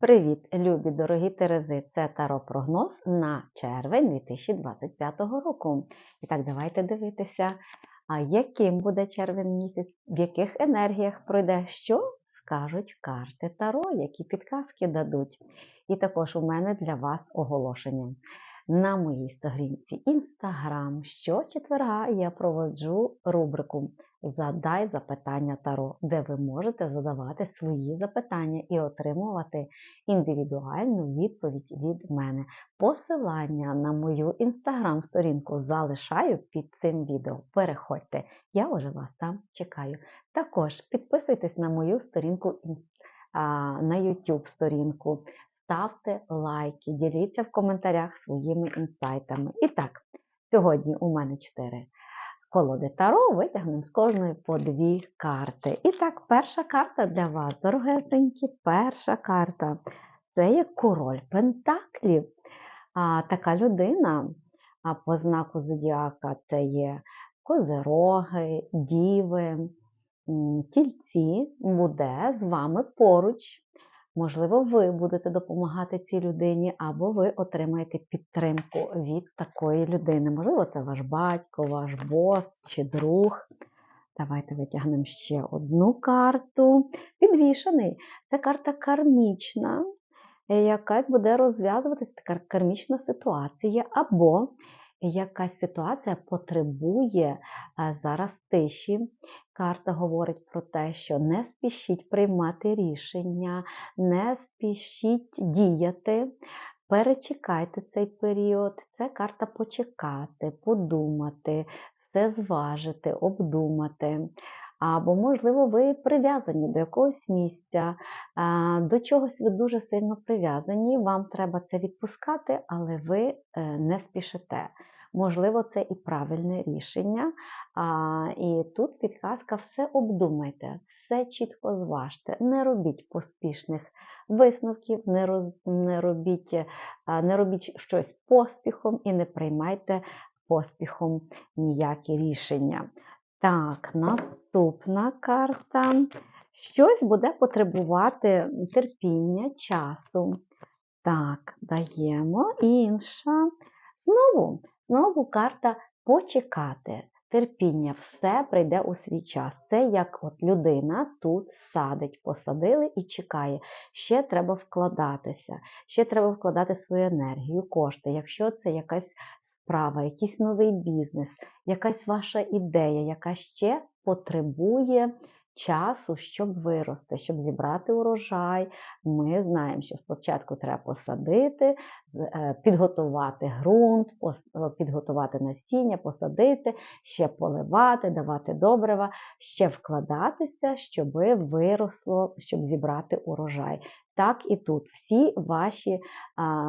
Привіт, любі дорогі Терези! Це Таро прогноз на червень 2025 року. І так, давайте дивитися, яким буде червень місяць, в яких енергіях пройде, що скажуть карти Таро, які підказки дадуть. І також у мене для вас оголошення. На моїй сторінці Instagram щочетверга я проводжу рубрику Задай запитання Таро, де ви можете задавати свої запитання і отримувати індивідуальну відповідь від мене. Посилання на мою інстаграм-сторінку залишаю під цим відео. Переходьте, я вже вас там чекаю. Також підписуйтесь на мою сторінку на YouTube сторінку. Ставте лайки, діліться в коментарях своїми інсайтами. І так, сьогодні у мене 4 колоди Таро, витягнемо з кожної по дві карти. І так, перша карта для вас, дорогесенькі, перша карта. Це є король Пентаклів. А, така людина а, по знаку зодіака це є козероги, діви, тільці, буде з вами поруч. Можливо, ви будете допомагати цій людині, або ви отримаєте підтримку від такої людини. Можливо, це ваш батько, ваш бос чи друг. Давайте витягнемо ще одну карту. Підвішений. Це карта кармічна, яка буде розв'язуватися така кармічна ситуація, або якась ситуація потребує е, зараз тиші. Карта говорить про те, що не спішіть приймати рішення, не спішіть діяти. Перечекайте цей період. Це карта почекати, подумати, все зважити, обдумати. Або, можливо, ви прив'язані до якогось місця, до чогось ви дуже сильно прив'язані, вам треба це відпускати, але ви е, не спішите. Можливо, це і правильне рішення. І тут підказка все обдумайте, все чітко зважте, не робіть поспішних висновків, не, роз, не, робіть, не робіть щось поспіхом і не приймайте поспіхом ніякі рішення. Так, наступна карта. Щось буде потребувати терпіння, часу. Так, даємо. Інша. Знову, знову карта почекати. Терпіння, все прийде у свій час. Це як от людина тут садить, посадили і чекає. Ще треба вкладатися, ще треба вкладати свою енергію, кошти. Якщо це якась справа, якийсь новий бізнес, якась ваша ідея, яка ще потребує часу, щоб вирости, щоб зібрати урожай. Ми знаємо, що спочатку треба посадити, е, підготувати ґрунт, підготувати насіння, посадити, ще поливати, давати добрива, ще вкладатися, щоб виросло, щоб зібрати урожай. Так і тут всі ваші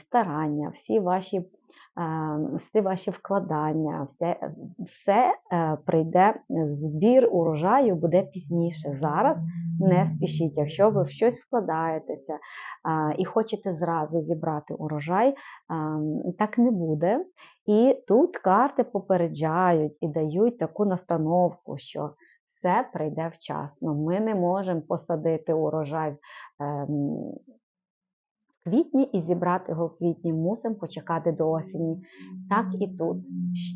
старання, всі ваші всі ваші вкладання, все, все е, прийде, збір урожаю буде пізніше. Зараз не спішіть. Якщо ви в щось вкладаєтеся і хочете зразу зібрати урожай, так не буде. І тут карти попереджають і дають таку настановку, що все прийде вчасно. Ми не можемо посадити урожай. Квітні і зібрати його в квітні мусимо почекати до осені. Так і тут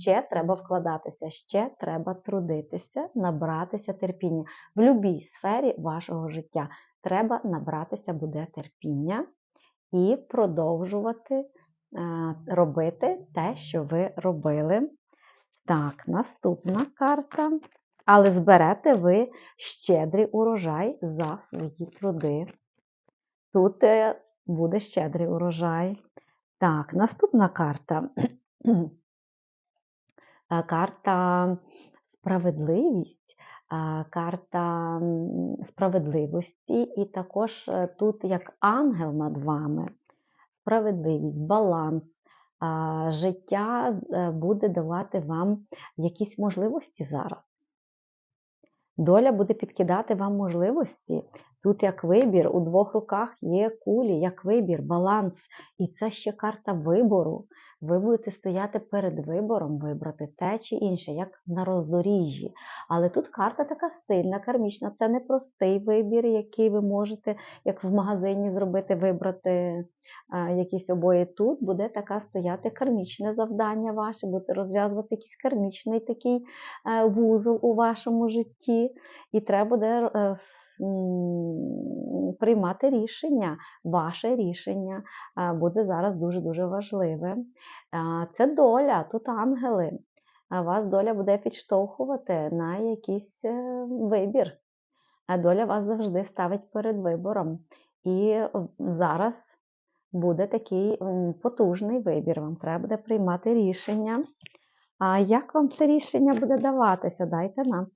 ще треба вкладатися, ще треба трудитися, набратися терпіння. В будь-якій сфері вашого життя треба набратися буде терпіння і продовжувати е, робити те, що ви робили. Так, наступна карта. Але зберете ви щедрий урожай за свої труди. Тут е, буде щедрий урожай. Так, наступна карта. Карта справедливість, карта справедливості, і також е, тут як ангел над вами. Справедливість, баланс. Життя е, буде давати вам якісь можливості зараз. Доля буде підкидати вам можливості, Тут як вибір, у двох руках є кулі, як вибір, баланс. І це ще карта вибору. Ви будете стояти перед вибором, вибрати те чи інше, як на роздоріжжі. Але тут карта така сильна, кармічна. Це не простий вибір, який ви можете, як в магазині, зробити, вибрати якісь обої. Тут буде така стояти кармічне завдання ваше, будете розв'язувати якийсь кармічний такий е, вузол у вашому житті. І треба буде е, приймати рішення. Ваше рішення буде зараз дуже-дуже важливе. Це доля, тут ангели. Вас доля буде підштовхувати на якийсь е, вибір. Доля вас завжди ставить перед вибором. І зараз буде такий потужний вибір. Вам треба буде приймати рішення. А як вам це рішення буде даватися? Дайте нам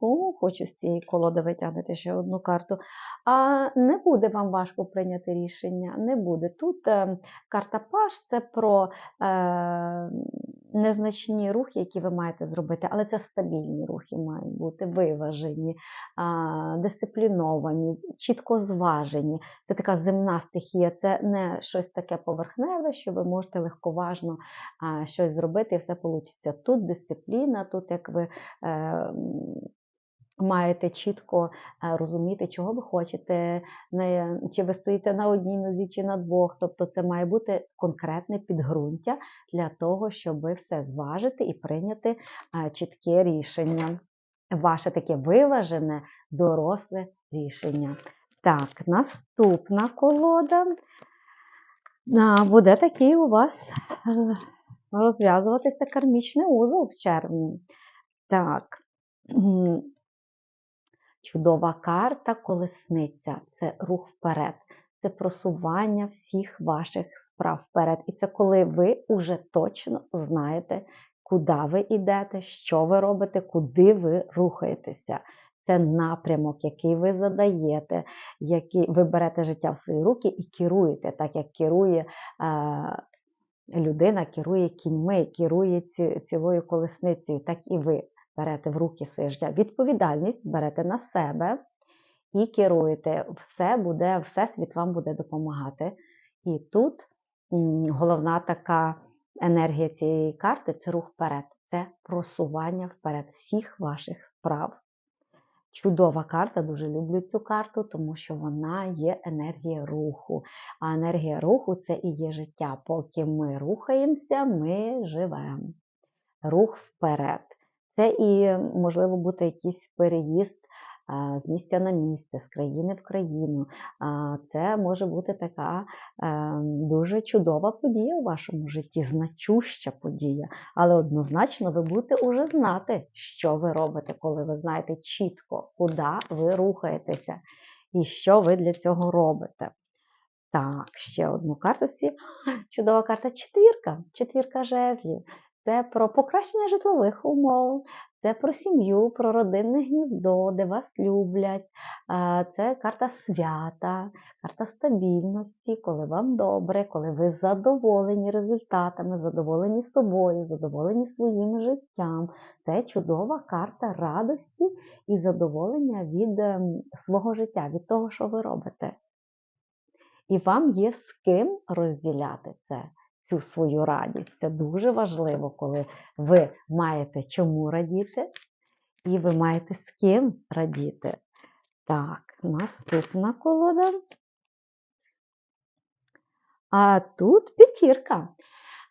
підказку. Хочу з цієї колоди витягнути ще одну карту. А не буде вам важко прийняти рішення. Не буде. Тут е, карта Паш це про е, незначні рухи, які ви маєте зробити, але це стабільні рухи мають бути, виважені, а, дисципліновані, чітко зважені. Це така земна стихія, це не щось таке поверхневе, що ви можете легковажно а, щось зробити і все вийде. Тут дисципліна, тут як ви. Е, Маєте чітко е, розуміти, чого ви хочете, чи ви стоїте на одній нозі, чи на двох. Тобто це має бути конкретне підґрунтя для того, щоб ви все зважити і прийняти е, чітке рішення. Ваше таке виважене, доросле рішення. Так, наступна колода буде такий у вас е, розв'язуватися кармічний узол в червні. Так. Чудова карта колесниця це рух вперед, це просування всіх ваших справ вперед. І це коли ви вже точно знаєте, куди ви йдете, що ви робите, куди ви рухаєтеся. Це напрямок, який ви задаєте, який ви берете життя в свої руки і керуєте, так як керує. е, Людина керує кіньми, керує ці- цілою колесницею, так і ви берете в руки своє життя. Відповідальність берете на себе і керуєте. Все буде, всесвіт вам буде допомагати. І тут головна така енергія цієї карти це рух вперед, це просування вперед всіх ваших справ. Чудова карта, дуже люблю цю карту, тому що вона є енергія руху. А енергія руху це і є життя. Поки ми рухаємося, ми живемо. Рух вперед. Це і можливо бути якийсь переїзд з місця на місце, з країни в країну. Це може бути така е, дуже чудова подія у вашому житті, значуща подія. Але однозначно ви будете уже знати, що ви робите, коли ви знаєте чітко, куди ви рухаєтеся і що ви для цього робите. Так, ще одну карту. Чудова карта четвірка. Четвірка жезлів. Це про покращення житлових умов, це про сім'ю, про родинне гніздо, де вас люблять. Це карта свята, карта стабільності, коли вам добре, коли ви задоволені результатами, задоволені собою, задоволені своїм життям. Це чудова карта радості і задоволення від ем, свого життя, від того, що ви робите. І вам є з ким розділяти це, цю свою радість. Це дуже важливо, коли ви маєте чому радіти, і ви маєте з ким радіти. Так, наступна колода. А тут п'ятірка.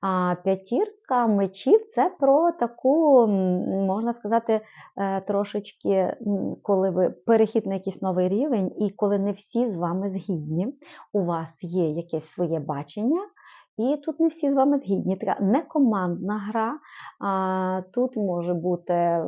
А п'ятірка мечів це про таку, можна сказати, е, трошечки, коли ви перехід на якийсь новий рівень, і коли не всі з вами згідні, у вас є якесь своє бачення, і тут не всі з вами згідні. Така некомандна гра. А, тут може бути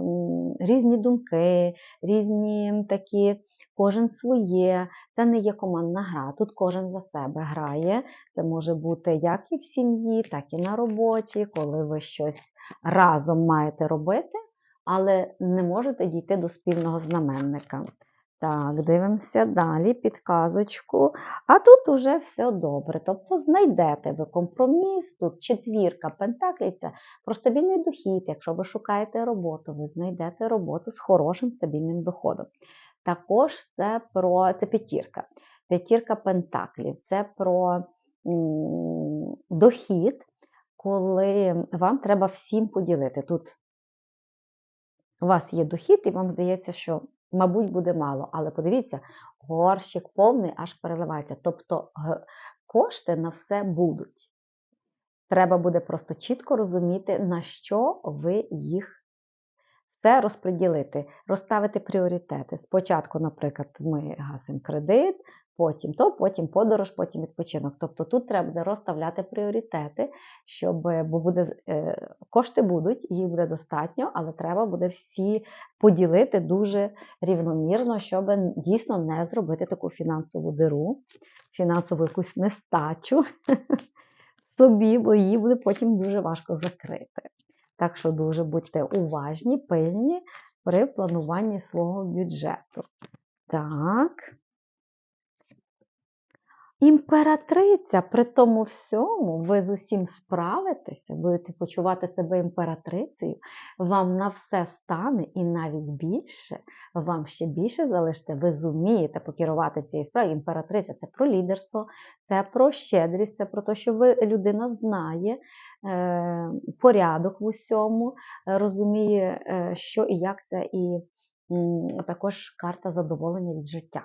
різні думки, різні такі, кожен своє. Це не є командна гра. Тут кожен за себе грає. Це може бути як і в сім'ї, так і на роботі, коли ви щось разом маєте робити, але не можете дійти до спільного знаменника. Так, дивимося далі, підказочку. А тут уже все добре. Тобто знайдете ви компроміс, тут четвірка пентаклів це про стабільний дохід. Якщо ви шукаєте роботу, ви знайдете роботу з хорошим стабільним доходом. Також це про це п'ятірка. П'ятірка пентаклів. Це про дохід, коли вам треба всім поділити. Тут у вас є дохід, і вам здається, що, мабуть, буде мало. Але подивіться, горщик повний аж переливається. Тобто кошти на все будуть. Треба буде просто чітко розуміти, на що ви їх все розподілити, розставити пріоритети. Спочатку, наприклад, ми гасимо кредит, потім то, потім подорож, потім відпочинок. Тобто тут треба розставляти пріоритети, щоб бо буде е, кошти будуть, їх буде достатньо, але треба буде всі поділити дуже рівномірно, щоб дійсно не зробити таку фінансову диру, фінансову якусь нестачу собі, бо її буде потім дуже важко закрити. Так що дуже будьте уважні, пильні при плануванні свого бюджету. Так. Імператриця, при тому всьому, ви з усім справитеся, будете почувати себе імператрицею, вам на все стане і навіть більше, вам ще більше залишите, ви зумієте покерувати цією справою. Імператриця це про лідерство, це про щедрість, це про те, що ви людина знає е, порядок в усьому, розуміє, е, що і як це, і також карта задоволення від життя.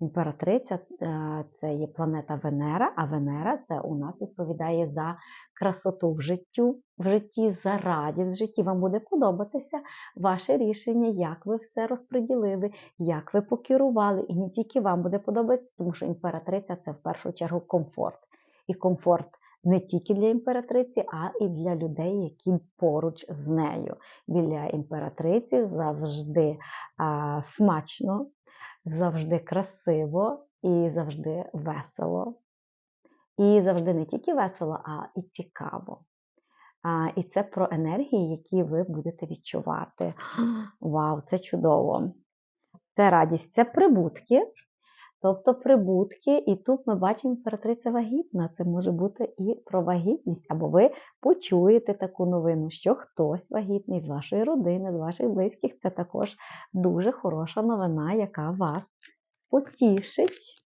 Імператриця е, це є планета Венера, а Венера це у нас відповідає за красоту в життю, в житті, за радість в житті. Вам буде подобатися ваше рішення, як ви все розподілили, як ви покерували. І не тільки вам буде подобатися, тому що імператриця це в першу чергу комфорт. І комфорт не тільки для імператриці, а і для людей, які поруч з нею. Біля імператриці завжди а, смачно завжди красиво і завжди весело. І завжди не тільки весело, а і цікаво. А, І це про енергії, які ви будете відчувати. Вау, це чудово! Це радість, це прибутки. Тобто прибутки, і тут ми бачимо імператриця вагітна. Це може бути і про вагітність, або ви почуєте таку новину, що хтось вагітний з вашої родини, з ваших близьких. Це також дуже хороша новина, яка вас потішить.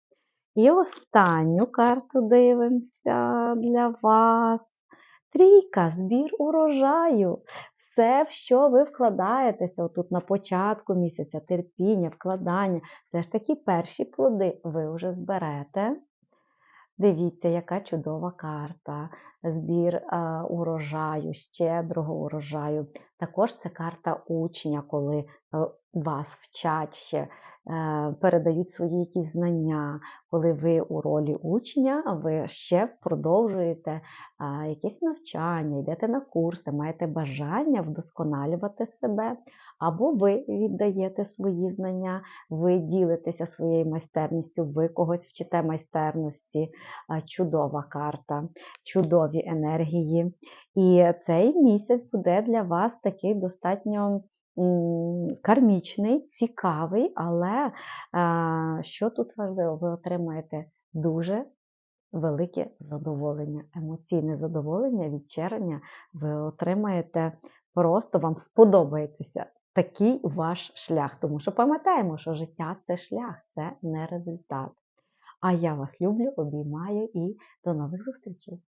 І останню карту дивимося для вас. Трійка, збір урожаю. Все, в що ви вкладаєтеся отут на початку місяця, терпіння, вкладання, все ж таки перші плоди ви вже зберете. Дивіться, яка чудова карта. Збір урожаю, щедрого урожаю. Також це карта учня, коли е, вас вчать ще, е, передають свої якісь знання. Коли ви у ролі учня, ви ще продовжуєте а, якесь навчання, йдете на курси, маєте бажання вдосконалювати себе, або ви віддаєте свої знання, ви ділитеся своєю майстерністю, ви когось вчите майстерності. Чудова карта, чудові енергії. І цей місяць буде для вас такий достатньо кармічний, цікавий, але що тут важливо, ви отримаєте дуже велике задоволення, емоційне задоволення від червня ви отримаєте просто вам сподобається такий ваш шлях. Тому що пам'ятаємо, що життя це шлях, це не результат. А я вас люблю, обіймаю і до нових зустрічей!